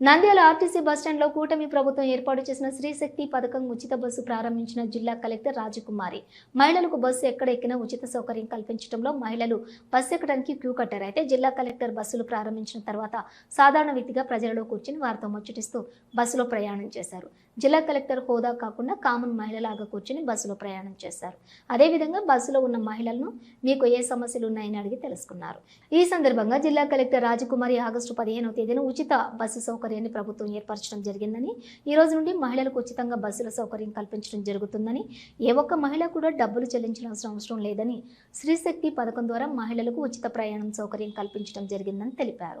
Nandyal RTC బస్టాండ్లో కూటమి ప్రభుత్వం ఏర్పాటు చేసిన శ్రీశక్తి పథకం ఉచిత బస్సు ప్రారంభించిన జిల్లా కలెక్టర్ రాజకుమారి. మహిళలకు బస్సు ఎక్కడ ఎక్కినా ఉచిత సౌకర్యం కల్పించడంలో మహిళలు బస్సు ఎక్కడానికి క్యూ కట్టారు. అయితే జిల్లా కలెక్టర్ బస్సులు ప్రారంభించిన తర్వాత సాధారణ వ్యక్తిగా ప్రజలలో కూర్చుని వారితో ముచ్చటిస్తూ బస్సులో ప్రయాణం చేశారు. జిల్లా కలెక్టర్ హోదా కాకుండా కామన్ మహిళలాగా కూర్చుని బస్సులో ప్రయాణం చేశారు. అదేవిధంగా బస్సులో ఉన్న మహిళలను మీకు ఏ సమస్యలు ఉన్నాయని అడిగి తెలుసుకున్నారు. ఈ సందర్భంగా జిల్లా కలెక్టర్ రాజకుమారి ఆగస్టు పదిహేనవ తేదీన ఉచిత బస్సు సౌకర్యాన్ని ప్రభుత్వం ఏర్పరచడం జరిగిందని ఈ రోజు నుండి మహిళలకు ఉచితంగా బస్సుల సౌకర్యం కల్పించడం జరుగుతుందని ఏ ఒక్క మహిళ కూడా డబ్బులు చెల్లించాల్సిన అవసరం లేదని శ్రీశక్తి పథకం ద్వారా మహిళలకు ఉచిత ప్రయాణం సౌకర్యం కల్పించడం జరిగిందని తెలిపారు.